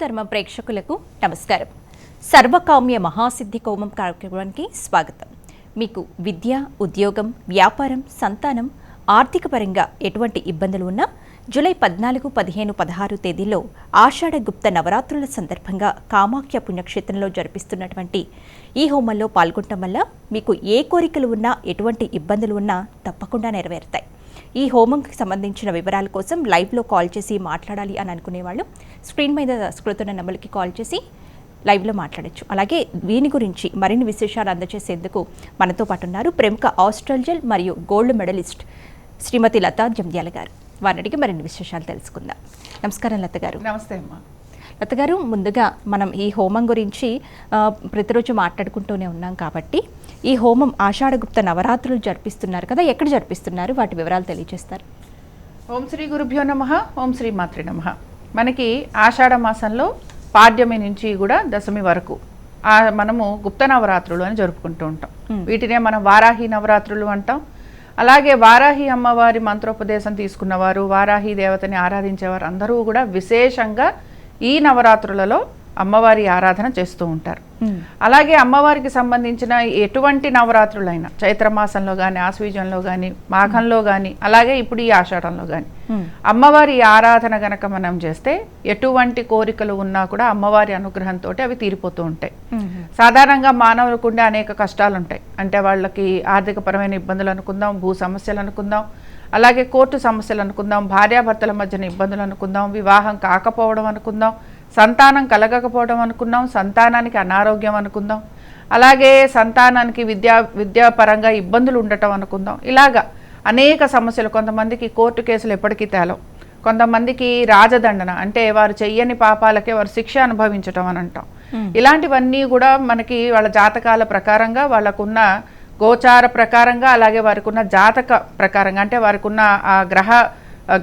ధర్మ ప్రేక్షకులకు నమస్కారం. సర్వకామ్య మహాసిద్ధి కోమం కార్యక్రమానికి స్వాగతం. మీకు విద్య ఉద్యోగం వ్యాపారం సంతానం ఆర్థిక పరంగా ఎటువంటి ఇబ్బందులు ఉన్నా జూలై పద్నాలుగు పదిహేను పదహారు తేదీల్లో ఆషాఢ గుప్త నవరాత్రుల సందర్భంగా కామాఖ్య పుణ్యక్షేత్రంలో జరిపిస్తున్నటువంటి ఈ హోమంలో పాల్గొనటం వల్ల మీకు ఏ కోరికలు ఉన్నా ఎటువంటి ఇబ్బందులు ఉన్నా తప్పకుండా నెరవేరుతాయి. ఈ హోమంకి సంబంధించిన వివరాల కోసం లైవ్లో కాల్ చేసి మాట్లాడాలి అని అనుకునేవాళ్ళు. స్క్రీన్ మీద స్క్రుతున్న నెంబర్కి కాల్ చేసి లైవ్లో మాట్లాడొచ్చు. అలాగే దీని గురించి మరిన్ని విశేషాలు అందజేసేందుకు మనతో పాటు ఉన్నారు ప్రముఖ ఆస్ట్రల్జల్ మరియు గోల్డ్ మెడలిస్ట్ శ్రీమతి లతా జంధ్యాల గారు. వారిని అడిగి మరిన్ని విశేషాలు తెలుసుకుందాం. నమస్కారం లత గారు. నమస్తే అమ్మా. లత గారు ముందుగా మనం ఈ హోమం గురించి ప్రతిరోజు మాట్లాడుకుంటూనే ఉన్నాం కాబట్టి ఈ హోమం ఆషాఢగుప్త నవరాత్రులు జరిపిస్తున్నారు కదా ఎక్కడ జరిపిస్తున్నారు? వాటి వివరాలు తెలియజేస్తారు. ఓం శ్రీ గురుభ్యో నమ ఓం శ్రీ మాత్రి నమ. మనకి ఆషాఢ మాసంలో పాడ్యమి నుంచి కూడా దశమి వరకు మనము గుప్త నవరాత్రులు అని జరుపుకుంటూ ఉంటాం. వీటినే మనం వారాహి నవరాత్రులు అంటాం. అలాగే వారాహి అమ్మవారి మంత్రోపదేశం తీసుకున్నవారు వారాహి దేవతని ఆరాధించేవారు అందరూ కూడా విశేషంగా ఈ నవరాత్రులలో అమ్మవారి ఆరాధన చేస్తూ ఉంటారు. అలాగే అమ్మవారికి సంబంధించిన ఎటువంటి నవరాత్రులైనా చైత్రమాసంలో కానీ ఆశ్వీజంలో కానీ మాఘంలో కానీ అలాగే ఇప్పుడు ఈ ఆషాఢంలో కానీ అమ్మవారి ఆరాధన గనక మనం చేస్తే ఎటువంటి కోరికలు ఉన్నా కూడా అమ్మవారి అనుగ్రహంతో అవి తీరిపోతూ ఉంటాయి. సాధారణంగా మానవులకు ఉండే అనేక కష్టాలు ఉంటాయి. అంటే వాళ్ళకి ఆర్థికపరమైన ఇబ్బందులు అనుకుందాం భూ సమస్యలు అనుకుందాం అలాగే కోర్టు సమస్యలు అనుకుందాం భార్యాభర్తల మధ్యన ఇబ్బందులు అనుకుందాం వివాహం కాకపోవడం అనుకుందాం సంతానం కలగకపోవడం అనుకుందాం సంతానానికి అనారోగ్యం అనుకుందాం అలాగే సంతానానికి విద్యా విద్యాపరంగా ఇబ్బందులు ఉండటం అనుకుందాం. ఇలాగా అనేక సమస్యలు కొంతమందికి కోర్టు కేసులు ఎప్పటికీ తేలవు. కొంతమందికి రాజదండన అంటే వారు చెయ్యని పాపాలకే వారు శిక్ష అనుభవించటం అని అంటాం. ఇలాంటివన్నీ కూడా మనకి వాళ్ళ జాతకాల ప్రకారంగా వాళ్ళకున్న గోచార ప్రకారంగా అలాగే వారికి ఉన్న జాతక ప్రకారంగా అంటే వారికి ఉన్న ఆ గ్రహ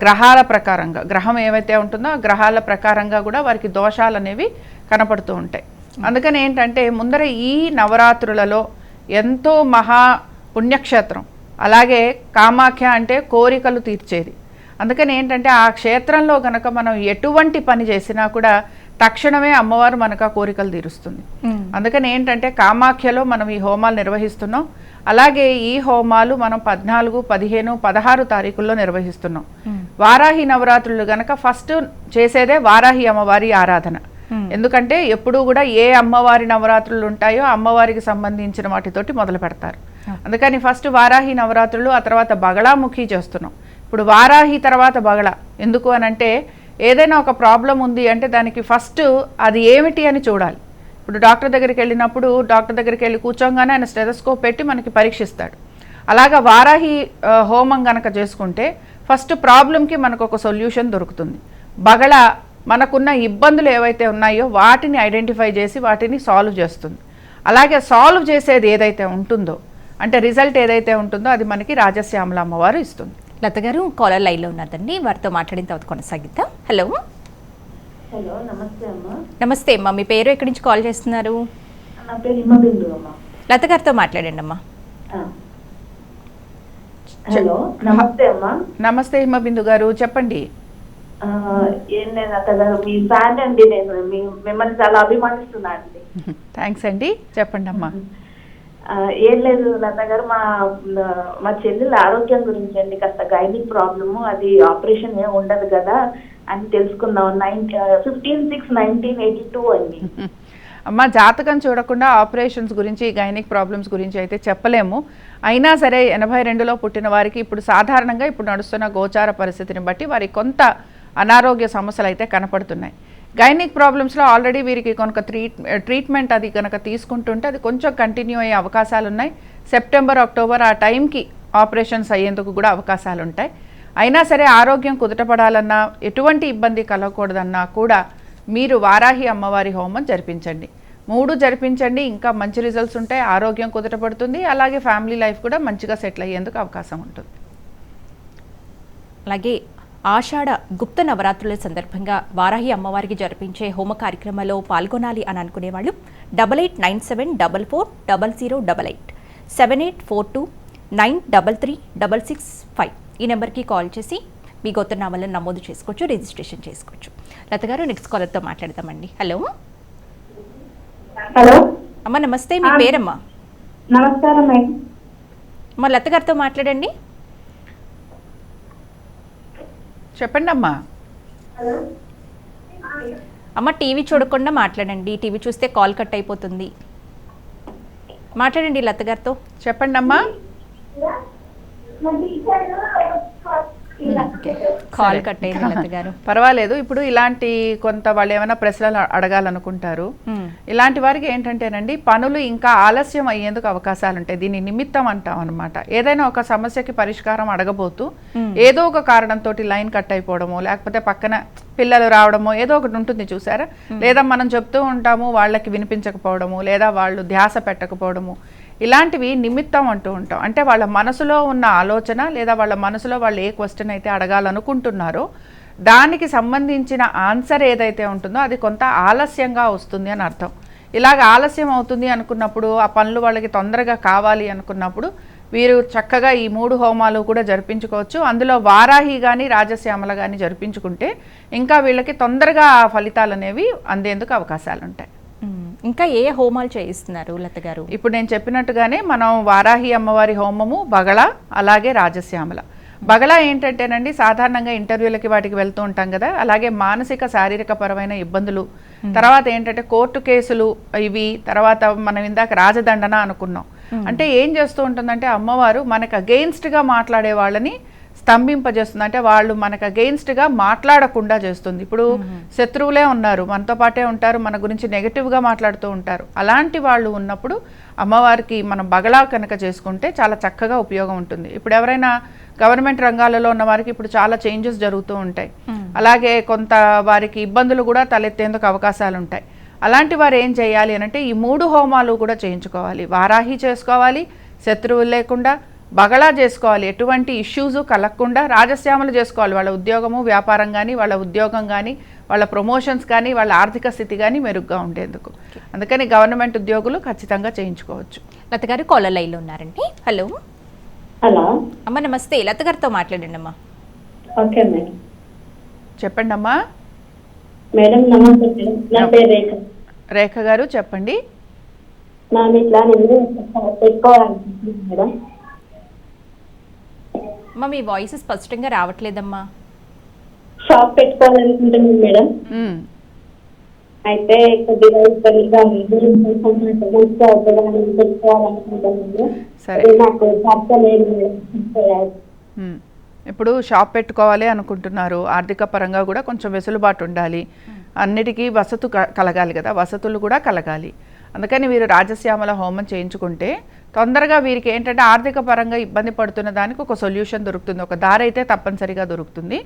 గ్రహాల ప్రకారంగా గ్రహం ఏవైతే ఉంటుందో ఆ గ్రహాల ప్రకారంగా కూడా వారికి దోషాలు అనేవి కనపడుతూ ఉంటాయి. అందుకని ఏంటంటే ముందర ఈ నవరాత్రులలో ఎంతో మహా పుణ్యక్షేత్రం అలాగే కామాఖ్య అంటే కోరికలు తీర్చేది. అందుకని ఏంటంటే ఆ క్షేత్రంలో కనుక మనం ఎటువంటి పని చేసినా కూడా తక్షణమే అమ్మవారు మనకు ఆ కోరికలు తీరుస్తుంది. అందుకని ఏంటంటే కామాఖ్యలో మనం ఈ హోమాలు నిర్వహిస్తున్నాం. అలాగే ఈ హోమాలు మనం పద్నాలుగు పదిహేను పదహారు తారీఖుల్లో నిర్వహిస్తున్నాం. వారాహి నవరాత్రులు గనక ఫస్ట్ చేసేదే వారాహి అమ్మవారి ఆరాధన. ఎందుకంటే ఎప్పుడూ కూడా ఏ అమ్మవారి నవరాత్రులు ఉంటాయో అమ్మవారికి సంబంధించిన వాటితోటి మొదలు పెడతారు. అందుకని ఫస్ట్ వారాహి నవరాత్రులు ఆ తర్వాత బగళాముఖి చేస్తున్నాం. ఇప్పుడు వారాహి తర్వాత బగళ. ఎందుకు అని అంటే ఏదైనా ఒక ప్రాబ్లం ఉంది అంటే దానికి ఫస్ట్ అది ఏమిటి అని చూడాలి. ఇప్పుడు డాక్టర్ దగ్గరికి వెళ్ళినప్పుడు డాక్టర్ దగ్గరికి వెళ్ళి కూర్చోగానే ఆయన స్టెథస్కోప్ పెట్టి మనకి పరీక్షిస్తాడు. అలాగా వారాహి హోమం గనక చేసుకుంటే ఫస్ట్ ప్రాబ్లంకి మనకు ఒక సొల్యూషన్ దొరుకుతుంది. బగళ మనకున్న ఇబ్బందులు ఏవైతే ఉన్నాయో వాటిని ఐడెంటిఫై చేసి వాటిని సాల్వ్ చేస్తుంది. అలాగే సాల్వ్ చేసేది ఏదైతే ఉంటుందో అంటే రిజల్ట్ ఏదైతే ఉంటుందో అది మనకి రాజశ్యామల అమ్మవారు ఇస్తుంది. లత గారు కాలర్ లైన్లో ఉన్నదండి వారితో మాట్లాడిన తర్వాత కొనసాగిద్దాం. హలో హలో నమస్తే అమ్మా. నమస్తే అమ్మా. మీ పేరు ఎక్కడి నుంచి కాల్ చేస్తున్నారు? నా పేరు హిమబిందు అమ్మా. లత గారితో మాట్లాడండి అమ్మా. హలో నమస్తే అమ్మా. నమస్తే హిమబిందు గారు చెప్పండి. ఆ, ఏం లేదు అత్తగారు మీ ఫ్యాన్ అండి నేను. మీ మిమ్మల్ని చాలా అభిమానిస్తున్నా అండి. థ్యాంక్స్ అండి. చెప్పండి అమ్మా ఏం లేదు లత గారు మా మా చెల్లెల ఆరోగ్యం గురించి అండి కాస్త గైనిక్ ప్రాబ్లము అది ఆపరేషన్ ఏం ఉండదు కదా అని తెలుసుకుందాం. Nine fifteen six nineteen eighty two అండి. అమ్మ జాతకం చూడకుండా ఆపరేషన్స్ గురించి గైనిక్ ప్రాబ్లమ్స్ గురించి అయితే చెప్పలేము. అయినా సరే ఎనభై రెండులో పుట్టిన వారికి ఇప్పుడు సాధారణంగా ఇప్పుడు నడుస్తున్న గోచార పరిస్థితిని బట్టి వారికి కొంత అనారోగ్య సమస్యలు అయితే కనపడుతున్నాయి. గైనిక్ ప్రాబ్లమ్స్లో ఆల్రెడీ వీరికి కనుక ట్రీట్ ట్రీట్మెంట్ అది కనుక తీసుకుంటుంటే అది కొంచెం కంటిన్యూ అయ్యే అవకాశాలు ఉన్నాయి సెప్టెంబర్ అక్టోబర్ ఆ టైంకి ఆపరేషన్స్ అయ్యేందుకు కూడా అవకాశాలు ఉంటాయి అయినా సరే ఆరోగ్యం కుదుటపడాలన్నా ఎటువంటి ఇబ్బంది కలగకూడదన్నా కూడా మీరు వారాహి అమ్మవారి హోమం జరిపించండి. మూడు జరిపించండి ఇంకా మంచి రిజల్ట్స్ ఉంటాయి ఆరోగ్యం కుదుటపడుతుంది అలాగే ఫ్యామిలీ లైఫ్ కూడా మంచిగా సెటిల్ అయ్యేందుకు అవకాశం ఉంటుంది. అలాగే ఆషాఢ గుప్త నవరాత్రుల సందర్భంగా వారాహి అమ్మవారికి జరిపించే హోమ కార్యక్రమంలో పాల్గొనాలి అని అనుకునేవాళ్ళు. Double eight nine seven double four double zero double eight. Seven eight four two nine double three double six five. ఈ నెంబర్కి కాల్ చేసి మీ గోత్రనామాలను నమోదు చేసుకోవచ్చు రిజిస్ట్రేషన్ చేసుకోవచ్చు. లత గారు నెక్స్ట్ కాలర్తో మాట్లాడదామండి. హలో. హలో. అమ్మ నమస్తే. మీ పేరమ్మా? నమస్కారం అమ్మ లత గారితో మాట్లాడండి. చెప్పండి అమ్మా అమ్మ టీవీ చూడకుండా మాట్లాడండి. టీవీ చూస్తే కాల్ కట్ అయిపోతుంది. మాట్లాడండి లత గారితో. చెప్పండి అమ్మా కాల్ కట్ అయింది గారు. పర్వాలేదు. ఇప్పుడు ఇలాంటి కొంత వాళ్ళు ఏమైనా ప్రశ్నలు అడగాలనుకుంటారు. మ్మ్. ఇలాంటి వారికి ఏంటంటేనండి పనులు ఇంకా ఆలస్యం అయ్యేందుకు అవకాశాలు ఉంటాయి. దీన్ని నిమిత్తం అంటాం అనమాట ఏదైనా ఒక సమస్యకి పరిష్కారం అడగబోతూ ఏదో ఒక కారణంతో లైన్ కట్ అయిపోవడమో లేకపోతే పక్కన పిల్లలు రావడమో ఏదో ఒకటి ఉంటుంది చూసారా? లేదా మనం చెప్తూ ఉంటాము వాళ్ళకి వినిపించకపోవడము లేదా వాళ్ళు ధ్యాస పెట్టకపోవడము ఇలాంటివి నిమిత్తం అంటూ ఉంటాం. అంటే వాళ్ళ మనసులో ఉన్న ఆలోచన లేదా వాళ్ళ మనసులో వాళ్ళు ఏ క్వశ్చన్ అయితే అడగాలనుకుంటున్నారో దానికి సంబంధించిన ఆన్సర్ ఏదైతే ఉంటుందో అది కొంత ఆలస్యంగా వస్తుంది అని అర్థం. ఇలాగ ఆలస్యం అవుతుంది అనుకున్నప్పుడు ఆ పనులు వాళ్ళకి తొందరగా కావాలి అనుకున్నప్పుడు వీరు చక్కగా ఈ మూడు హోమాలు కూడా జరిపించుకోవచ్చు. అందులో వారాహి కానీ రాజశ్యామల కానీ జరిపించుకుంటే ఇంకా వీళ్ళకి తొందరగా ఆ ఫలితాలు అనేవి అందేందుకు అవకాశాలు ఉంటాయి ఇంకా ఏ హోమాలు చేయిస్తున్నారు లత గారు? ఇప్పుడు నేను చెప్పినట్టుగానే మనం వారాహి అమ్మవారి హోమము బగళ అలాగే రాజశ్యామల. బగళ ఏంటంటేనండి సాధారణంగా ఇంటర్వ్యూలకి వాటికి వెళ్తూ ఉంటాం కదా అలాగే మానసిక శారీరక పరమైన ఇబ్బందులు. తర్వాత ఏంటంటే కోర్టు కేసులు ఇవి తర్వాత మనం ఇందాక రాజదండన అనుకున్నాం. అంటే ఏం చేస్తూ ఉంటుందంటే అమ్మవారు మనకు అగెయిన్స్ట్గా మాట్లాడే వాళ్ళని స్తంభింపజేస్తుంది. అంటే వాళ్ళు మనకు అగెయిన్స్ట్గా మాట్లాడకుండా చేస్తుంది. ఇప్పుడు శత్రువులే ఉన్నారు. మనతో పాటే ఉంటారు. మన గురించి నెగటివ్గా మాట్లాడుతూ ఉంటారు. అలాంటి వాళ్ళు ఉన్నప్పుడు అమ్మవారికి మనం బగలా కనుక చేసుకుంటే చాలా చక్కగా ఉపయోగం ఉంటుంది. ఇప్పుడు ఎవరైనా గవర్నమెంట్ రంగాలలో ఉన్న వారికి ఇప్పుడు చాలా చేంజెస్ జరుగుతూ ఉంటాయి. అలాగే కొంత వారికి ఇబ్బందులు కూడా తలెత్తేందుకు అవకాశాలు ఉంటాయి. అలాంటి వారు ఏం చేయాలి అంటే ఈ మూడు హోమాలు కూడా చేయించుకోవాలి. వారాహి చేసుకోవాలి. శత్రువులు లేకుండా బగళా చేసుకోవాలి. ఎటువంటి ఇష్యూస్ కలగకుండా రాజశ్యామలు చేసుకోవాలి. వాళ్ళ ఉద్యోగము వ్యాపారం కానీ వాళ్ళ ఉద్యోగం కానీ వాళ్ళ ప్రమోషన్స్ కానీ వాళ్ళ ఆర్థిక స్థితి కానీ మెరుగ్గా ఉండేందుకు. అందుకని గవర్నమెంట్ ఉద్యోగులు ఖచ్చితంగా చేయించుకోవచ్చు. లత గారు కాలర్ లైన్లో ఉన్నారండి. హలో. హలో. అమ్మ నమస్తే. లత గారితో మాట్లాడండి అమ్మా. Okay madam. చెప్పండి అమ్మా మేడం నమస్తే మేడం. నా పేరు రేఖ. రేఖ గారు చెప్పండి. నాది ఇట్లా నేను పెట్టుకోవాలనుకుంటున్నాను మేడం. అమ్మ మీ వాయిస్ స్పష్టంగా రావట్లేదమ్మా. షాప్ పెట్టుకోవాలనుకుంటున్నాను మేడం. అయితే కొద్దిగా ఇబ్బందిగా ఉంది. కొంచెం నాకు మంచిగా అవుతుందని పెట్టుకోవాలనుకుంటున్నాను సరే. అది నాకు భర్త లేదు మేడం. ఇప్పుడు షాప్ పెట్టుకోవాలి అనుకుంటున్నారు. ఆర్థిక పరంగా కూడా కొంచెం వెసులుబాటు ఉండాలి. అన్నిటికీ వసతు కలగాలి కదా. వసతులు కూడా కలగాలి. అందుకని వీరు రాజశ్యామల హోమం చేయించుకుంటే తొందరగా వీరికి ఏంటంటే ఆర్థిక పరంగా ఇబ్బంది పడుతున్న దానికి ఒక సొల్యూషన్ దొరుకుతుంది. ఒక దారి అయితే తప్పనిసరిగా దొరుకుతుంది.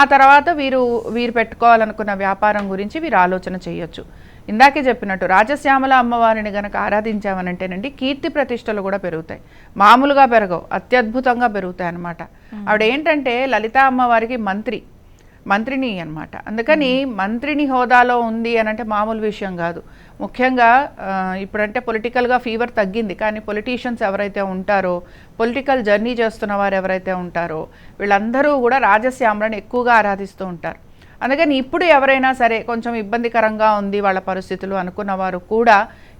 ఆ తర్వాత వీరు వీరు పెట్టుకోవాలనుకున్న వ్యాపారం గురించి వీరు ఆలోచన చేయొచ్చు. ఇందాకే చెప్పినట్టు రాజశ్యామల అమ్మవారిని గనక ఆరాధించామనంటేనండి కీర్తి ప్రతిష్టలు కూడా పెరుగుతాయి. మామూలుగా పెరగవు అత్యద్భుతంగా పెరుగుతాయి అన్నమాట. ఆవిడ ఏంటంటే లలితా అమ్మవారికి మంత్రి మంత్రిని అన్నమాట. అందుకని మంత్రిని హోదాలో ఉంది అని అంటే మామూలు విషయం కాదు. ముఖ్యంగా ఇప్పుడంటే పొలిటికల్గా ఫీవర్ తగ్గింది. కానీ పొలిటీషియన్స్ ఎవరైతే ఉంటారో పొలిటికల్ జర్నీ చేస్తున్న వారు ఎవరైతే ఉంటారో వీళ్ళందరూ కూడా రాజశ్యామలను ఎక్కువగా ఆరాధిస్తూ ఉంటారు. అందుకని ఇప్పుడు ఎవరైనా సరే కొంచెం ఇబ్బందికరంగా ఉంది వాళ్ళ పరిస్థితులు అనుకున్న వారు కూడా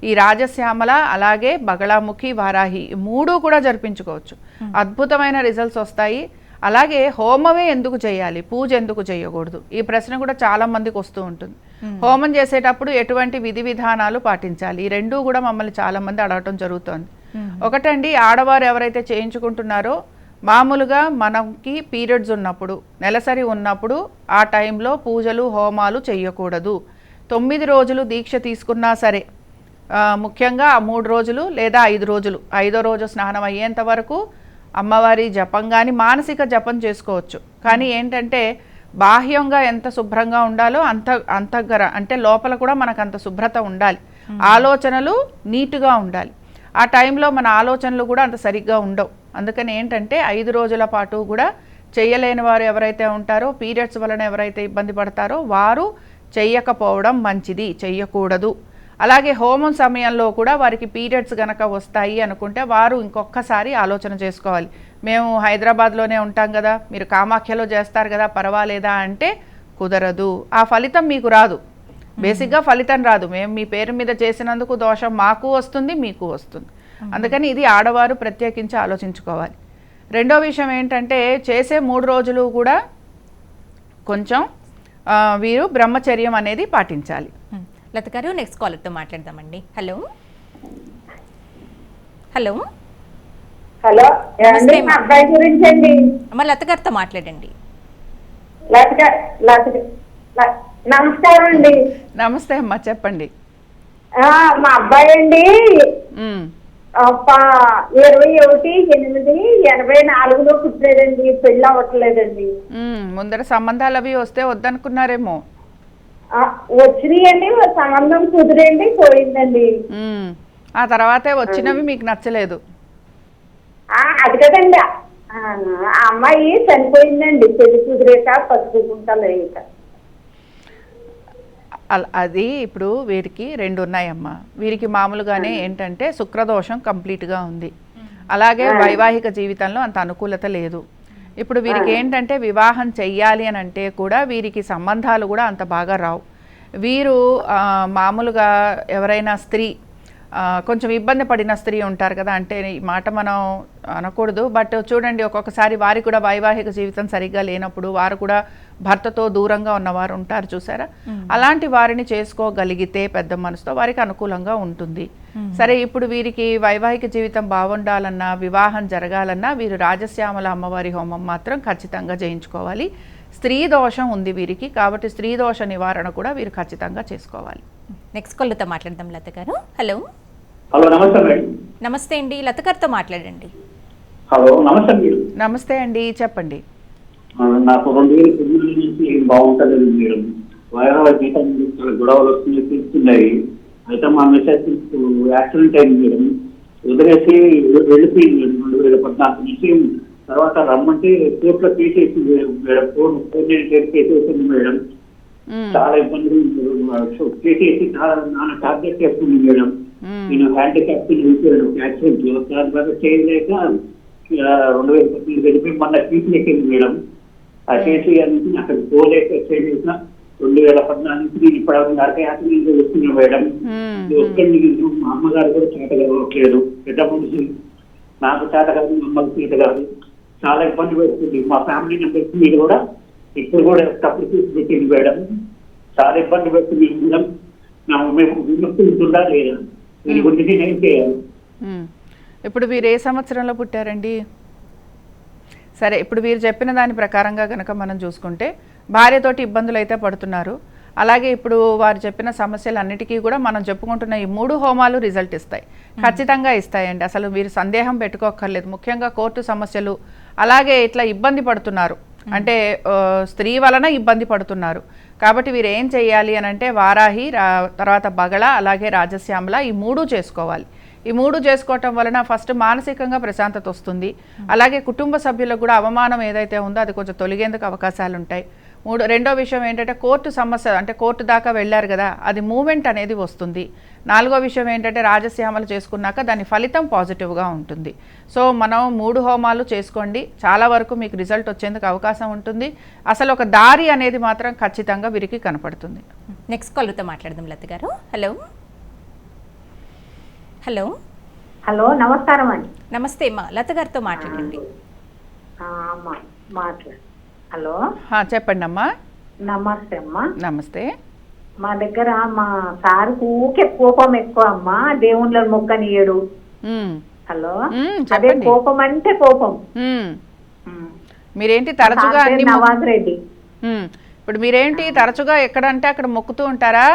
ఈ రాజశ్యామల అలాగే బగళాముఖి వారాహి ఈ మూడు కూడా జరిపించుకోవచ్చు. అద్భుతమైన రిజల్ట్స్ వస్తాయి. అలాగే హోమమే ఎందుకు చేయాలి? పూజ ఎందుకు చేయకూడదు? ఈ ప్రశ్న కూడా చాలా మందికి వస్తూ ఉంటుంది. హోమం. చేసేటప్పుడు ఎటువంటి విధి విధానాలు పాటించాలి? ఈ రెండూ కూడా మమ్మల్ని చాలా మంది అడగటం జరుగుతోంది. ఒకటండి ఆడవారు ఎవరైతే చేయించుకుంటున్నారో మామూలుగా మనకి పీరియడ్స్ ఉన్నప్పుడు నెలసరి ఉన్నప్పుడు ఆ టైంలో పూజలు హోమాలు చేయకూడదు తొమ్మిది రోజులు దీక్ష తీసుకున్నా సరే ముఖ్యంగా ఆ మూడు రోజులు లేదా ఐదు రోజులు ఐదో రోజు స్నానం అయ్యేంత వరకు అమ్మవారి జపం కానీ మానసిక జపం చేసుకోవచ్చు. కానీ ఏంటంటే బాహ్యంగా ఎంత శుభ్రంగా ఉండాలో అంత అంతగర అంటే లోపల కూడా మనకు అంత శుభ్రత ఉండాలి. ఆలోచనలు నీట్గా ఉండాలి. ఆ టైంలో మన ఆలోచనలు కూడా అంత సరిగ్గా ఉండవు. అందుకని ఏంటంటే ఐదు రోజుల పాటు కూడా చేయలేని వారు ఎవరైతే ఉంటారో పీరియడ్స్ వలన ఎవరైతే ఇబ్బంది పడతారో వారు చెయ్యకపోవడం మంచిది చెయ్యకూడదు. అలాగే హోమం సమయంలో కూడా వారికి పీరియడ్స్ గనక వస్తాయి అనుకుంటే వారు ఇంకొకసారి ఆలోచన చేసుకోవాలి. మేము హైదరాబాద్లోనే ఉంటాం కదా మీరు కామాఖ్యలో చేస్తారు కదా పర్వాలేదా అంటే కుదరదు. ఆ ఫలితం మీకు రాదు. బేసిక్గా ఫలితం రాదు. మేము మీ పేరు మీద చేసినందుకు దోషం మాకు వస్తుంది మీకు వస్తుంది. అందుకని ఇది ఆడవారు ప్రత్యేకించి ఆలోచించుకోవాలి. రెండో విషయం ఏంటంటే చేసే మూడు రోజులు కూడా కొంచెం వీరు బ్రహ్మచర్యం అనేది పాటించాలి. లత గారు నెక్స్ట్ కాలర్తో మాట్లాడదామండి. హలో హలో హలో అబ్బాయి గురించి అండి? అమ్మ లత గారితో మాట్లాడండి. నమస్కారం అండి. నమస్తే అమ్మా చెప్పండి. ఆ, మా అబ్బాయి అండి. ఇరవై ఒకటి ఎనిమిది ఎనభై నాలుగులో పుట్టాడండి. పెళ్ళి అవ్వట్లేదండి. ముందర సంబంధాలు అవి వస్తే వద్దనుకున్నారేమో. వచ్చినాయండి సంబంధం కుదిరండి పోయిందండి. ఆ తర్వాతే వచ్చినవి మీకు నచ్చలేదు. అది కదండి. ఆ, అమ్మాయి చనిపోయిందండి పెళ్ళి కుదిరేక ఇక అల- అది ఇప్పుడు వీరికి రెండు ఉన్నాయమ్మా. వీరికి మామూలుగానే ఏంటంటే శుక్రదోషం కంప్లీట్గా ఉంది. అలాగే వైవాహిక జీవితంలో అంత అనుకూలత లేదు. ఇప్పుడు వీరికి ఏంటంటే వివాహం చెయ్యాలి అని అంటే కూడా వీరికి సంబంధాలు కూడా అంత బాగా రావు. వీరు మామూలుగా ఎవరైనా స్త్రీ కొంచెం ఇబ్బంది పడిన స్త్రీ ఉంటారు కదా అంటే ఈ మాట మనం అనకూడదు. బట్ చూడండి ఒక్కొక్కసారి వారికి కూడా వైవాహిక జీవితం సరిగ్గా లేనప్పుడు వారు కూడా భర్తతో దూరంగా ఉన్నవారు ఉంటారు చూసారా? అలాంటి వారిని చేసుకోగలిగితే పెద్ద మనసుతో వారికి అనుకూలంగా ఉంటుంది. సరే ఇప్పుడు వీరికి వైవాహిక జీవితం బాగుండాలన్నా వివాహం జరగాలన్నా వీరు రాజశ్యామల అమ్మవారి హోమం మాత్రం ఖచ్చితంగా చేయించుకోవాలి స్త్రీ దోషం ఉంది వీరికి కాబట్టి స్త్రీ దోష నివారణ కూడా వీరు ఖచ్చితంగా చేసుకోవాలి. నెక్స్ట్ కాలర్తో మాట్లాడదాం లత గారు. హలో హలో నమస్తే మేడం నమస్తే అండి. లత గారితో మాట్లాడండి. హలో నమస్తే మేడం నమస్తే అండి. చెప్పండి. నాకు రెండు వేల తొమ్మిది నుంచి ఏం బాగుంటలేదు మేడం. వైరాల జీతం గొడవలు వస్తున్నాయి తీస్తున్నాయి అయితే మా మెసేజ్ యాక్సిడెంట్ అయింది మేడం. వదిలేసి వెళ్ళిపోయింది మేడం రెండు వేల పద్నాలుగు నుంచి. తర్వాత రమ్మంటే కోర్టులో కేసేసి మేడం. ఫోన్ ఫోన్ కేసేసింది మేడం. చాలా ఇబ్బందులు కేసేసి చాలా నాన్న టార్గెట్ చేస్తుంది మేడం. నేను హ్యాండిక్యాప్ వెళ్ళిపోయాడు యాక్సిడెంట్లో దాని తర్వాత చేయలేక రెండు వేల పద్దెనిమిది వెళ్ళిపోయి మొన్న టీసీ ఎక్కింది మేడం. ఆ టీసీ నుంచి అక్కడ పోలేక చేసిన. రెండు వేల పద్నాలుగు నుంచి నేను ఇప్పటివరకు నరకయాత్ర నుంచి వస్తున్నాను మేడం. ఇది ఒక్కడి నేను మా అమ్మగారు కూడా చేత కలవట్లేదు పెద్ద మనిషి. నాకు చేత కాదు మా అమ్మకి చేత కాదు చాలా ఇబ్బంది పెడుతుంది. మా ఫ్యామిలీ మెంబర్స్ మీద కూడా ఇప్పుడు కూడా తప్పుడు చూసి పెట్టింది మేడం. చాలా ఇబ్బంది పెడుతుంది మేడం. నా మేము విముక్తి ఉంటుందా లేదా? దీని గురించి నేను చేయాలి ఉమ్. ఇప్పుడు వీరు ఏ సంవత్సరంలో పుట్టారండి? సరే ఇప్పుడు వీరు చెప్పిన దాని ప్రకారంగా కనుక మనం చూసుకుంటే భార్యతోటి ఇబ్బందులు అయితే పడుతున్నారు. అలాగే ఇప్పుడు వారు చెప్పిన సమస్యలన్నిటికీ కూడా మనం చెప్పుకుంటున్న ఈ మూడు హోమాలు రిజల్ట్ ఇస్తాయి. ఖచ్చితంగా ఇస్తాయండి. అసలు మీరు సందేహం పెట్టుకోక్కర్లేదు. ముఖ్యంగా కోర్టు సమస్యలు అలాగే ఇట్లా ఇబ్బంది పడుతున్నారు. అంటే స్త్రీ వలన ఇబ్బంది పడుతున్నారు. కాబట్టి వీరు ఏం చేయాలి అని అంటే వారాహి తర్వాత బగళ అలాగే రాజశ్యామల ఈ మూడు చేసుకోవాలి. ఈ మూడు చేసుకోవటం వలన ఫస్ట్ మానసికంగా ప్రశాంతత వస్తుంది. అలాగే కుటుంబ సభ్యులకు కూడా అవమానం ఏదైతే ఉందో అది కొంచెం తొలగేందుకు అవకాశాలు ఉంటాయి మూడు రెండో విషయం ఏంటంటే కోర్టు సమస్య అంటే కోర్టు దాకా వెళ్ళారు కదా అది మూమెంట్ అనేది వస్తుంది. నాలుగో విషయం ఏంటంటే రాజశ్యామలు చేసుకున్నాక దాని ఫలితం పాజిటివ్గా ఉంటుంది. సో మనం మూడు హోమాలు చేసుకోండి. చాలా వరకు మీకు రిజల్ట్ వచ్చేందుకు అవకాశం ఉంటుంది. అసలు ఒక దారి అనేది మాత్రం ఖచ్చితంగా వీరికి కనపడుతుంది. నెక్స్ట్ కాలర్తో మాట్లాడదాం Lata garu. Hello. Hello. Hello నమస్కారం అండి. నమస్తే అమ్మా. లత గారితో మాట్లాడండి. ఆ, అమ్మా మాట్లా హలో. చెప్పండి అమ్మా నమస్తే అమ్మా. నమస్తే. మా దగ్గర మా సార్ ఊకే కోపం ఎక్కువ అమ్మా. దేవుళ్ళ మొక్కనియడు హలో. అదే. కోపం అంటే కోపం. మీరేంటి తరచుగా అన్ని నవాజ్ రెడ్డి. ఇప్పుడు మీరేంటి తరచుగా ఎక్కడంటే అక్కడ మొక్కుతూ ఉంటారా?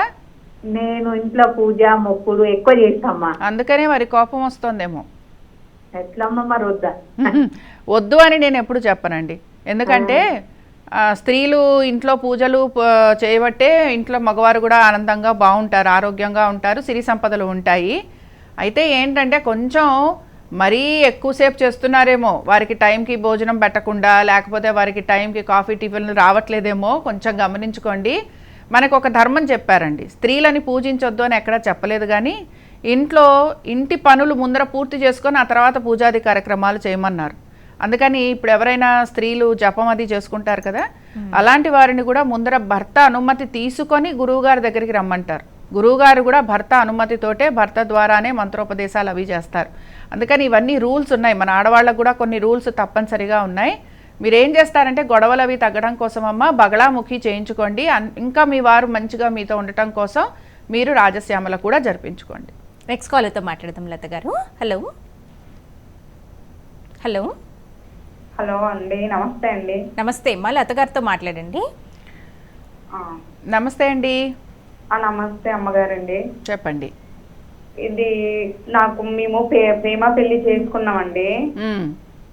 నేను ఇంట్లో పూజ మొక్కులు ఎక్కువ చేస్తామ్మా. అందుకనే మరి కోపం వస్తుందేమో. ఎట్లమ్మా మరి వద్దా? వద్దు అని నేను ఎప్పుడు చెప్పనండి. ఎందుకంటే స్త్రీలు ఇంట్లో పూజలు చేయబట్టే ఇంట్లో మగవారు కూడా ఆనందంగా బాగుంటారు ఆరోగ్యంగా ఉంటారు సిరి సంపదలు ఉంటాయి. అయితే ఏంటంటే కొంచెం మరీ ఎక్కువసేపు చేస్తున్నారేమో వారికి టైంకి భోజనం పెట్టకుండా లేకపోతే వారికి టైంకి కాఫీ టిఫిన్లు రావట్లేదేమో కొంచెం గమనించుకోండి. మనకు ఒక ధర్మం చెప్పారండి స్త్రీలని పూజించొద్దు అని ఎక్కడా చెప్పలేదు కానీ ఇంట్లో ఇంటి పనులు ముందర పూర్తి చేసుకొని ఆ తర్వాత పూజాది కార్యక్రమాలు చేయమన్నారు. అందుకని ఇప్పుడు ఎవరైనా స్త్రీలు జపం అది చేసుకుంటారు కదా అలాంటి వారిని కూడా ముందర భర్త అనుమతి తీసుకొని గురువుగారి దగ్గరికి రమ్మంటారు. గురువుగారు కూడా భర్త అనుమతితోటే భర్త ద్వారానే మంత్రోపదేశాలు అవి చేస్తారు. అందుకని ఇవన్నీ రూల్స్ ఉన్నాయి. మన ఆడవాళ్ళకు కూడా కొన్ని రూల్స్ తప్పనిసరిగా ఉన్నాయి. మీరు ఏం చేస్తారంటే గొడవలు అవి తగ్గడం కోసం అమ్మ బగళాముఖి చేయించుకోండి. ఇంకా మీ వారు మంచిగా మీతో ఉండటం కోసం మీరు రాజశ్యామల కూడా జరిపించుకోండి. నెక్స్ట్ కాలర్తో మాట్లాడదాం Lata garu. Hello hello hello అండి నమస్తే అండి. నమస్తే అమ్మా లత గారితో మాట్లాడండి. ఆ, నమస్తే అండి. ఆ, నమస్తే అమ్మగారండి. చెప్పండి. ఇది నాకు మేము ప్రే- ప్రేమ పెళ్ళి చేసుకున్నామండి.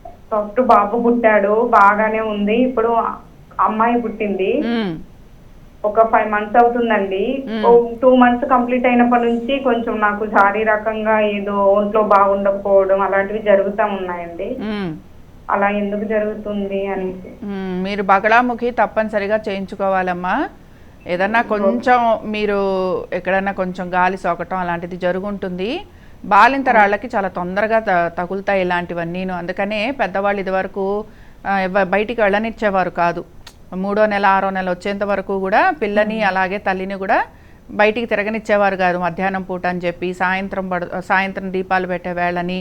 ఫస్ట్ బాబు పుట్టాడు బాగానే ఉంది. ఇప్పుడు అమ్మాయి పుట్టింది. ఒక ఫైవ్ మంత్స్ అవుతుందండి. టూ మంత్స్ కంప్లీట్ అయినప్పటి నుంచి కొంచెం నాకు శారీరకంగా ఏదో ఒంట్లో బాగుండకపోవడం అలాంటివి జరుగుతూ ఉన్నాయండి. అలా ఎందుకు జరుగుతుంది అనేసి. మ్మ్. మీరు బగళాముఖి తప్పనిసరిగా చేయించుకోవాలమ్మా. ఏదన్నా కొంచెం మీరు ఎక్కడన్నా కొంచెం గాలి సోకటం అలాంటిది జరుగుంటుంది. బాలింతరాళ్ళకి చాలా తొందరగా త తగులుతాయి ఇలాంటివన్నీను. అందుకనే పెద్దవాళ్ళు ఇదివరకు బయటికి వెళ్ళనిచ్చేవారు కాదు. మూడో నెల ఆరో నెల వచ్చేంత వరకు కూడా పిల్లని అలాగే తల్లిని కూడా బయటికి తిరగనిచ్చేవారు కాదు. మధ్యాహ్నం పూట అని చెప్పి సాయంత్రం పడు సాయంత్రం దీపాలు పెట్టే వేళని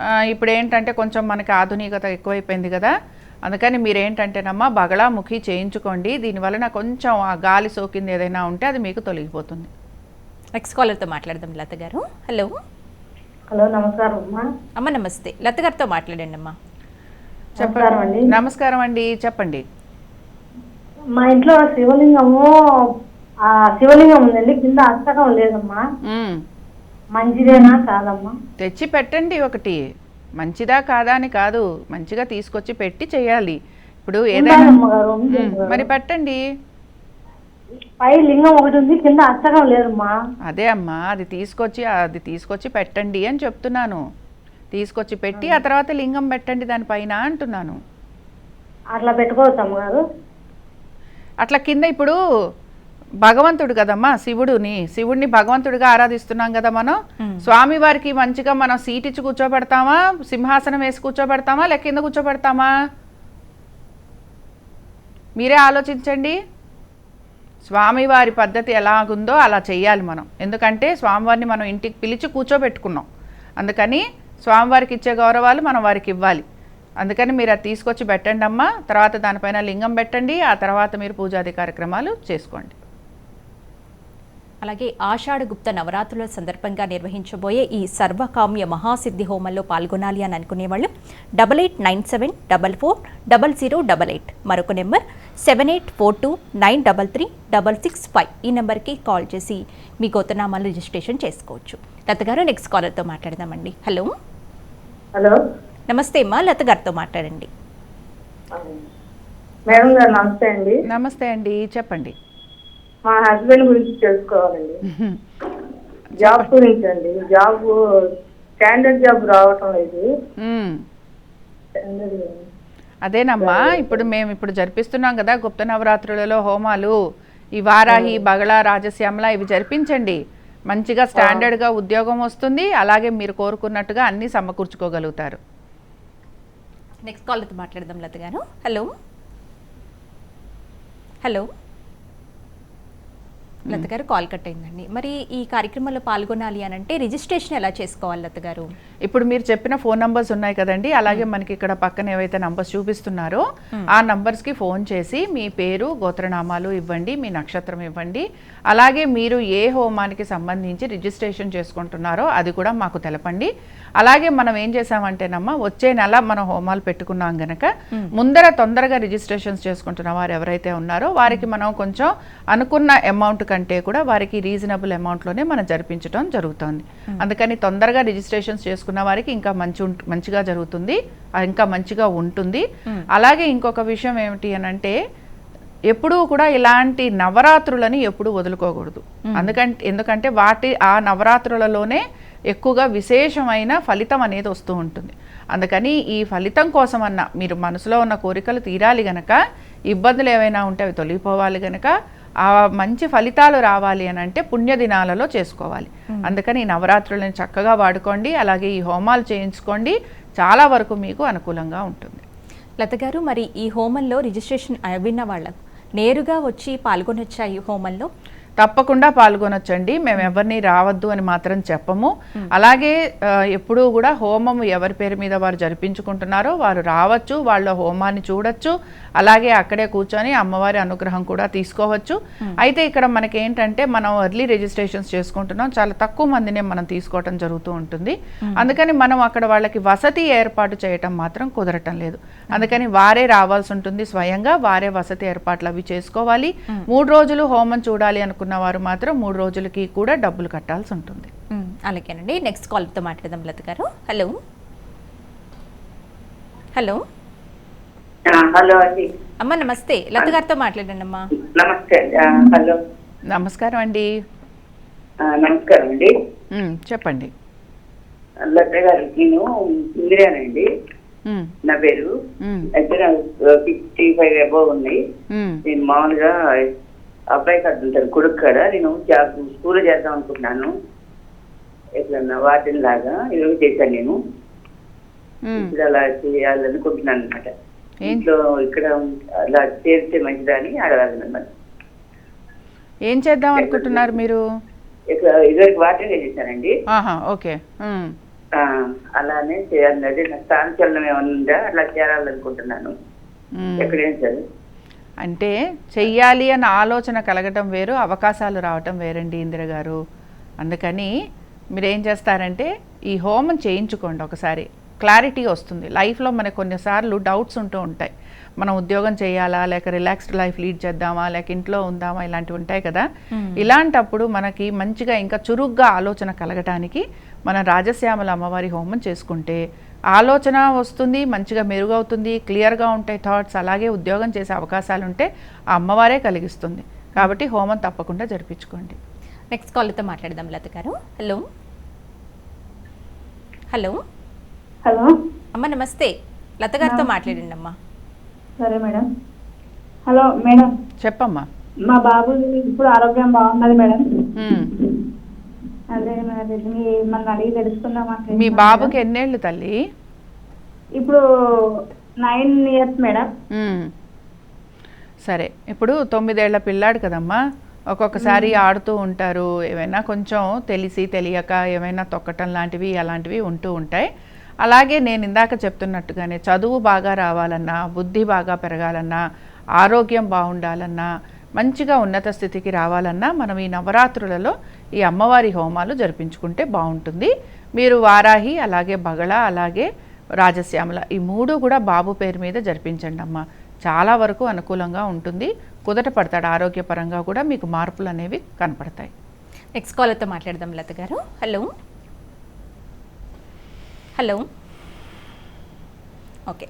ఇప్పుడు ఏంటంటే కొంచెం మనకి ఆధునికత ఎక్కువైపోయింది కదా. అందుకని మీరు ఏంటంటేనమ్మా బగళాముఖి చేయించుకోండి. దీనివలన కొంచెం ఆ గాలి సోకింది ఏదైనా ఉంటే అది మీకు తొలగిపోతుంది. నెక్స్ట్ కాలర్తో మాట్లాడదాం లత గారు. హలో హలో నమస్కారం అమ్మా. అమ్మ నమస్తే. లత గారితో మాట్లాడండి అమ్మా. అండి. నమస్కారం అండి. చెప్పండి. మా ఇంట్లో శివలింగము ఆ శివలింగం ఉందండి. కింద అష్టకం లేదమ్మా. మ్మ్. మంచిదేనా కాదమ్మా? తెచ్చి పెట్టండి ఒకటి. మంచిదా కాదా అని కాదు. మంచిగా తీసుకొచ్చి పెట్టి చేయాలి. ఇప్పుడు ఏదైనా. మరి పెట్టండి. పై లింగం ఒకటి ఉంది కింద లేదమ్మా. అదే అమ్మా అది తీసుకొచ్చి అది తీసుకొచ్చి పెట్టండి అని చెప్తున్నాను. తీసుకొచ్చి పెట్టి ఆ తర్వాత లింగం పెట్టండి దానిపైన అంటున్నాను. అట్లా పెట్టుకోవచ్చు అమ్మగారు. అట్లా కింద ఇప్పుడు భగవంతుడు కదమ్మా శివుడుని. శివుడిని భగవంతుడిగా ఆరాధిస్తున్నాం కదా మనం. స్వామి వారికి మంచిగా మనం సీట్ ఇచ్చి కూర్చోబెడతామా? సింహాసనం వేసి కూర్చోబెడతామా? లేక కింద కూర్చోబెడతామా? మీరే ఆలోచించండి. స్వామివారి పద్ధతి ఎలాగుందో అలా చెయ్యాలి మనం. ఎందుకంటే స్వామివారిని మనం ఇంటికి పిలిచి కూర్చోబెట్టుకున్నాం. అందుకని స్వామివారికి ఇచ్చే గౌరవాలు మనం వారికి ఇవ్వాలి. అందుకని మీరు అది తీసుకొచ్చి పెట్టండి అమ్మా తర్వాత దానిపైన లింగం పెట్టండి. ఆ తర్వాత మీరు పూజాది కార్యక్రమాలు చేసుకోండి. అలాగే ఆషాఢ గుప్త నవరాత్రుల సందర్భంగా నిర్వహించబోయే ఈ సర్వకామ్య మహాసిద్ధి హోమంలో పాల్గొనాలి అని అనుకునేవాళ్ళు. Double eight nine seven double four double zero double eight. మరొక number seven eight four two nine double three double six five. ఈ నెంబర్కి కాల్ చేసి మీ గోతనామాలు రిజిస్ట్రేషన్ చేసుకోవచ్చు. లత గారు నెక్స్ట్ కాలర్తో మాట్లాడదామండి. హలో. హలో. నమస్తే అమ్మా లత గారితో మాట్లాడండి. మేడం గారు నమస్తే అండి. నమస్తే అండి చెప్పండి. మా హస్బెండ్ గురించి తెలుసుకోవాలండి. జాబ్ గురించి అండి. జాబ్ స్టాండర్డ్ జాబ్ రావటం లేదు. అదేనమ్మా ఇప్పుడు మేము ఇప్పుడు జరిపిస్తున్నాం కదా గుప్త నవరాత్రులలో హోమాలు ఈ వారాహి బగళ రాజశ్యామల ఇవి జరిపించండి. మంచిగా స్టాండర్డ్గా ఉద్యోగం వస్తుంది అలాగే మీరు కోరుకున్నట్టుగా అన్నీ సమకూర్చుకోగలుగుతారు. నెక్స్ట్ కాలర్తో మాట్లాడదాం లత గారు. హలో హలో లత గారు కాల్ కట్ అయిందండి. మరి ఈ కార్యక్రమంలో పాల్గొనాలి అని అంటే రిజిస్ట్రేషన్ ఎలా చేసుకోవాలి లత గారు? ఇప్పుడు మీరు చెప్పిన ఫోన్ నంబర్స్ ఉన్నాయి కదండి అలాగే మనకి ఇక్కడ పక్కన ఏవైతే నంబర్స్ చూపిస్తున్నారో ఆ నంబర్స్కి ఫోన్ చేసి మీ పేరు గోత్రనామాలు ఇవ్వండి మీ నక్షత్రం ఇవ్వండి. అలాగే మీరు ఏ హోమానికి సంబంధించి రిజిస్ట్రేషన్ చేసుకుంటున్నారో అది కూడా మాకు తెలపండి. అలాగే మనం ఏం చేసామంటేనమ్మా వచ్చే నెల మనం హోమాలు పెట్టుకున్నాం గనక ముందర తొందరగా రిజిస్ట్రేషన్స్ చేసుకుంటున్న వారు ఎవరైతే ఉన్నారో వారికి మనం కొంచెం అనుకున్న అమౌంట్ కంటే కూడా వారికి రీజనబుల్ అమౌంట్లోనే మనం జరిపించడం జరుగుతుంది. అందుకని తొందరగా రిజిస్ట్రేషన్స్ చేసుకున్న వారికి ఇంకా మంచి మంచిగా జరుగుతుంది ఇంకా మంచిగా ఉంటుంది. అలాగే ఇంకొక విషయం ఏమిటి అని అంటే ఎప్పుడూ కూడా ఇలాంటి నవరాత్రులని ఎప్పుడూ వదులుకోకూడదు. అందుకంటే ఎందుకంటే వాటి ఆ నవరాత్రులలోనే ఎక్కువగా విశేషమైన ఫలితం అనేది వస్తూ ఉంటుంది. అందుకని ఈ ఫలితం కోసమన్నా మీరు మనసులో ఉన్న కోరికలు తీరాలి గనక ఇబ్బందులు ఏవైనా ఉంటే అవి తొలగిపోవాలి గనక ఆ మంచి ఫలితాలు రావాలి అని అంటే పుణ్యదినాలలో చేసుకోవాలి. అందుకని ఈ నవరాత్రులను చక్కగా వాడుకోండి అలాగే ఈ హోమాలు చేయించుకోండి చాలా వరకు మీకు అనుకూలంగా ఉంటుంది. లత గారు మరి ఈ హోమంలో రిజిస్ట్రేషన్ అవిన వాళ్ళకు నేరుగా వచ్చి పాల్గొనొచ్చా ఈ హోమంలో? తప్పకుండా పాల్గొనొచ్చండి. మేము ఎవరిని రావద్దు అని మాత్రం చెప్పము. అలాగే ఎప్పుడూ కూడా హోమం ఎవరి పేరు మీద వారు జరిపించుకుంటున్నారో వారు రావచ్చు వాళ్ళ హోమాన్ని చూడొచ్చు. అలాగే అక్కడే కూర్చొని అమ్మవారి అనుగ్రహం కూడా తీసుకోవచ్చు. అయితే ఇక్కడ మనకి ఏంటంటే మనం ఎర్లీ రిజిస్ట్రేషన్స్ చేసుకుంటున్నాం. చాలా తక్కువ మందినే మనం తీసుకోవటం జరుగుతూ ఉంటుంది. అందుకని మనం అక్కడ వాళ్ళకి వసతి ఏర్పాటు చేయటం మాత్రం కుదరటం లేదు. అందుకని వారే రావాల్సి ఉంటుంది స్వయంగా వారే వసతి ఏర్పాట్లు అవి చేసుకోవాలి. మూడు రోజులు హోమం చూడాలి అనుకున్న వారు మాత్రం మూడు రోజులకి కూడా డబ్బులు కట్టాల్సి ఉంటుంది. అలాగేనండి. నెక్స్ట్ కాల్తో మాట్లాడదాం Lata garu. Hello hello hello అండి. అమ్మ నమస్తే. లత గారితో మాట్లాడండి అమ్మా. నమస్తే హలో నమస్కారం అండి. నమస్కారం అండి. చెప్పండి. లత గారు నేను ఇందిరానండి నా పేరు అయితే ఫిఫ్టీ ఫైవ్ అబోవ్ ఉంది. ఉమ్, నేను మామూలుగా అబ్బాయి కడుతుంటారు కొడుకు కాడ? నేను జాబ్ స్కూల్ చేద్దాం అనుకుంటున్నాను. ఎట్లన్నా వాటిని లాగా ఇరవై చేశాను నేను. ఇప్పుడు అలా చేయాలనుకుంటున్నాను అనమాట ఇంట్లో ఇక్కడ అలా చేస్తే మంచిదా అని అడగాలన్నమాట ఏం చేద్దాం అనుకుంటున్నారు మీరు? ఇక్కడ ఇదివరకు వాటిని చేశానండి. ఓకే. అలానే చేయాలి అదే నా స్థానచలనం ఏమన్నా ఉందా? అట్లా చేయాలనుకుంటున్నాను. ఉమ్. ఎక్కడేం సార్. అంటే చెయ్యాలి అన్న ఆలోచన కలగటం వేరు అవకాశాలు రావటం వేరండి ఇందిర గారు. అందుకని మీరు ఏం చేస్తారంటే ఈ హోమం చేయించుకోండి ఒకసారి. క్లారిటీ వస్తుంది. లైఫ్లో మనకు కొన్నిసార్లు డౌట్స్ ఉంటూ ఉంటాయి. మనం ఉద్యోగం చేయాలా లేక రిలాక్స్డ్ లైఫ్ లీడ్ చేద్దామా లేక ఇంట్లో ఉందామా ఇలాంటివి ఉంటాయి కదా. ఇలాంటప్పుడు మనకి మంచిగా ఇంకా చురుగ్గా ఆలోచన కలగటానికి మనం రాజశ్యామల అమ్మవారి హోమం చేసుకుంటే ఆలోచన వస్తుంది మంచిగా మెరుగవుతుంది క్లియర్గా ఉంటాయి థాట్స్ అలాగే ఉద్యోగం చేసే అవకాశాలు ఉంటే ఆ అమ్మవారే కలిగిస్తుంది. కాబట్టి హోమం తప్పకుండా జరిపించుకోండి. నెక్స్ట్ కాల్తో మాట్లాడదాం Lata garu. Hello. Hello. Hello. అమ్మ నమస్తే. లత గారితో మాట్లాడండి అమ్మా సరే మేడం. Hello madam. చెప్పమ్మా. మా బాబు ఇప్పుడు ఆరోగ్యం బాగున్నది మేడం. అదే మరి మిమ్మల్ని అడిగి తెలుసుకుందాం మీ బాబుకి ఎన్నేళ్ళు తల్లి? ఇప్పుడు నైన్ ఇయర్స్ మేడం. సరే ఇప్పుడు తొమ్మిదేళ్ళ పిల్లాడు కదమ్మా. ఒక్కొక్కసారి ఆడుతూ ఉంటారు. ఏమైనా కొంచెం తెలిసి తెలియక ఏమైనా తొక్కటం లాంటివి అలాంటివి ఉంటూ ఉంటాయి. అలాగే నేను ఇందాక చెప్తున్నట్టుగానే చదువు బాగా రావాలన్నా బుద్ధి బాగా పెరగాలన్నా ఆరోగ్యం బాగుండాలన్నా మంచిగా ఉన్నత స్థితికి రావాలన్నా మనం ఈ నవరాత్రులలో ఈ అమ్మవారి హోమాలు జరిపించుకుంటే బాగుంటుంది. మీరు వారాహి అలాగే బగళ అలాగే రాజశ్యామల ఈ మూడు కూడా బాబు పేరు మీద జరిపించండి అమ్మ. చాలా వరకు అనుకూలంగా ఉంటుంది. కుదట పడతాడు ఆరోగ్యపరంగా కూడా మీకు మార్పులు అనేవి కనపడతాయి. నెక్స్ట్ కాల్తో మాట్లాడదాం Lata garu. Hello hello okay.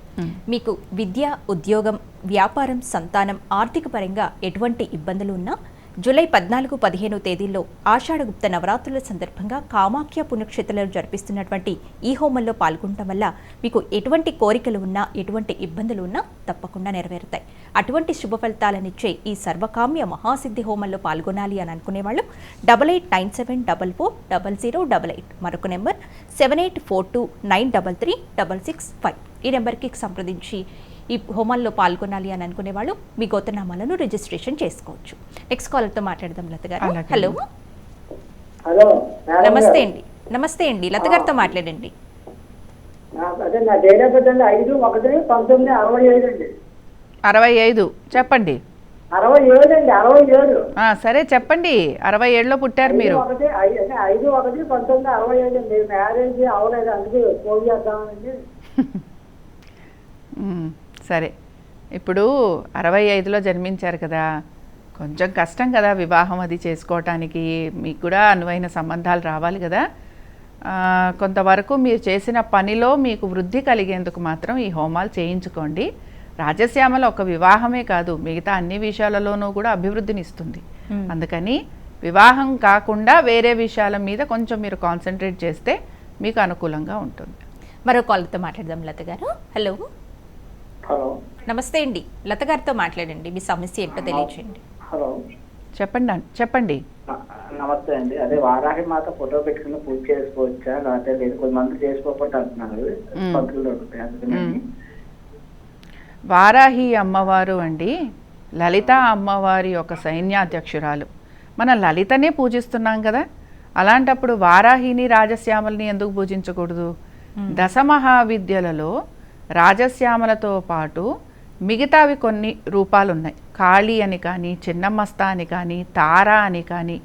మీకు విద్య ఉద్యోగం వ్యాపారం సంతానం ఆర్థిక పరంగా ఎటువంటి ఇబ్బందులు ఉన్నా జూలై పద్నాలుగు పదిహేను తేదీల్లో ఆషాఢగుప్త నవరాత్రుల సందర్భంగా కామాఖ్య పుణ్యక్షేత్రంలో జరిపిస్తున్నటువంటి ఈ హోమంలో పాల్గొనడం వల్ల మీకు ఎటువంటి కోరికలు ఉన్నా ఎటువంటి ఇబ్బందులు ఉన్నా తప్పకుండా నెరవేరుతాయి. అటువంటి శుభ ఫలితాలనిచ్చే ఈ సర్వకామ్య మహాసిద్ధి హోమంలో పాల్గొనాలి అని అనుకునే వాళ్ళు double eight nine seven double four double zero double eight మరొక number seven eight four two nine double three double six five ఈ నెంబర్కి సంప్రదించి ఈ హోమాల్లో పాల్గొనాలి అని అనుకునే వాళ్ళు మీ గోతనామాలను రిజిస్ట్రేషన్ చేసుకోవచ్చు. నెక్స్ట్ కాలర్తో మాట్లాడదాం లత గారు. హలో హలో నమస్తే అండి. నమస్తే అండి. లత గారితో మాట్లాడండి. అరవై ఐదు చెప్పండి. అరవై ఏడు అండి. అరవై ఏడు. ఆ, సరే చెప్పండి. అరవై ఏడులో పుట్టారు మీరు. ఐదు ఒకటి పంతొమ్మిది అరవై ఏడు అండి. మ్యారేజ్ అవ్వలేదు అందుకే ఫోన్ చేద్దామని. సరే. ఇప్పుడు అరవై ఐదులో జన్మించారు కదా. కొంచెం కష్టం కదా వివాహం అది చేసుకోవటానికి. మీకు కూడా అనువైన సంబంధాలు రావాలి కదా. కొంతవరకు మీరు చేసిన పనిలో మీకు వృద్ధి కలిగేందుకు మాత్రం ఈ హోమాలు చేయించుకోండి. రాజశ్యామల ఒక వివాహమే కాదు మిగతా అన్ని విషయాలలోనూ కూడా అభివృద్ధిని ఇస్తుంది. అందుకని వివాహం కాకుండా వేరే విషయాల మీద కొంచెం మీరు కాన్సన్ట్రేట్ చేస్తే మీకు అనుకూలంగా ఉంటుంది. మరో కాలర్తో మాట్లాడదాం లత గారు. హలో. హలో. నమస్తే అండి. లత గారితో మాట్లాడండి. మీ సమస్య ఏంటో తెలియచేయండి. హలో. చెప్పండి చెప్పండి. నమస్తే అండి. అదే వారాహి మాత ఫోటో పెట్టుకుని పూజ చేసుకోవచ్చా? లేకపోతే లేదు కొంతమంది చేసుకోకపోతే అంటున్నారు. పంతులు దొరుకుతాయి అందుకని వారాహి అమ్మవారు అండి లలిత అమ్మవారి యొక్క సైన్యాధ్యక్షురాలు. మన లలితనే పూజిస్తున్నాం కదా. అలాంటప్పుడు వారాహిని రాజశ్యామలని ఎందుకు పూజించకూడదు? దశమహావిద్యలలో రాజశ్యామలతో పాటు మిగతావి కొన్ని రూపాలు ఉన్నాయి కాళీ అని కానీ చిన్నమస్త అని కానీ తార అని కానీ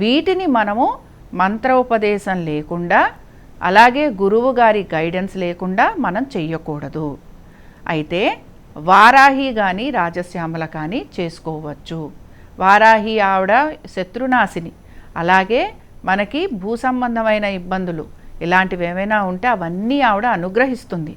వీటిని మనము మంత్రోపదేశం లేకుండా అలాగే గురువు గారి గైడెన్స్ లేకుండా మనం చెయ్యకూడదు. అయితే వారాహి కానీ రాజశ్యామల కానీ చేసుకోవచ్చు. వారాహి ఆవిడ శత్రునాశిని. అలాగే మనకి భూ సంబంధమైన ఇబ్బందులు ఇలాంటివి ఏమైనా ఉంటే అవన్నీ ఆవిడ అనుగ్రహిస్తుంది.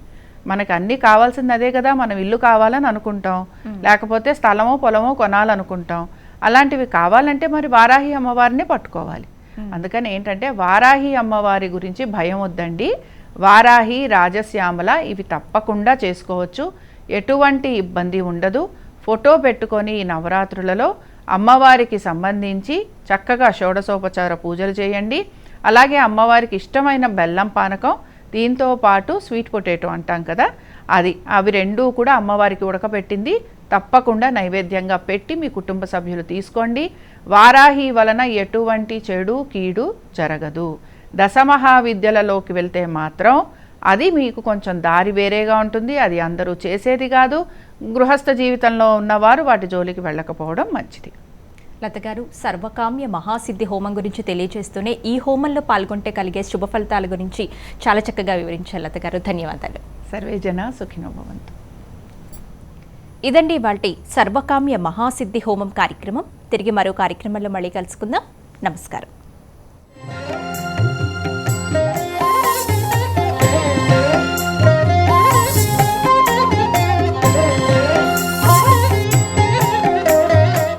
మనకు అన్నీ కావాల్సింది అదే కదా మనం ఇల్లు కావాలని అనుకుంటాం. లేకపోతే స్థలమో పొలమో కొనాలనుకుంటాం. అలాంటివి కావాలంటే మరి వారాహి అమ్మవారిని పట్టుకోవాలి. అందుకని ఏంటంటే వారాహి అమ్మవారి గురించి భయం వద్దండి. వారాహి రాజశ్యామల ఇవి తప్పకుండా చేసుకోవచ్చు. ఎటువంటి ఇబ్బంది ఉండదు. ఫోటో పెట్టుకొని ఈ నవరాత్రులలో అమ్మవారికి సంబంధించి చక్కగా షోడశోపచార పూజలు చేయండి. అలాగే అమ్మవారికి ఇష్టమైన బెల్లం పానకం దీంతో పాటు స్వీట్ పొటాటో అంటాం కదా అది. అవి రెండూ కూడా అమ్మవారికి ఉడకబెట్టింది. తప్పకుండా నైవేద్యంగా పెట్టి మీ కుటుంబ సభ్యులు తీసుకోండి. వారాహి వలన ఎటువంటి చెడు కీడు జరగదు. దశమహావిద్యలలోకి వెళ్తే మాత్రం అది మీకు కొంచెం దారి వేరేగా ఉంటుంది. అది అందరూ చేసేది కాదు. గృహస్థ జీవితంలో ఉన్నవారు వాటి జోలికి వెళ్ళకపోవడం మంచిది. లత గారు సర్వకామ్య మహాసిద్ధి హోమం గురించి తెలియజేస్తూనే ఈ హోమంలో పాల్గొంటే కలిగే శుభ ఫలితాల గురించి చాలా చక్కగా వివరించారు లత గారు ధన్యవాదాలు. సర్వే జన సుఖినో భవంతు ఇదండి వాటి సర్వకామ్య మహాసిద్ధి హోమం కార్యక్రమం. తిరిగి మరో కార్యక్రమంలో మళ్ళీ కలుసుకుందాం. నమస్కారం.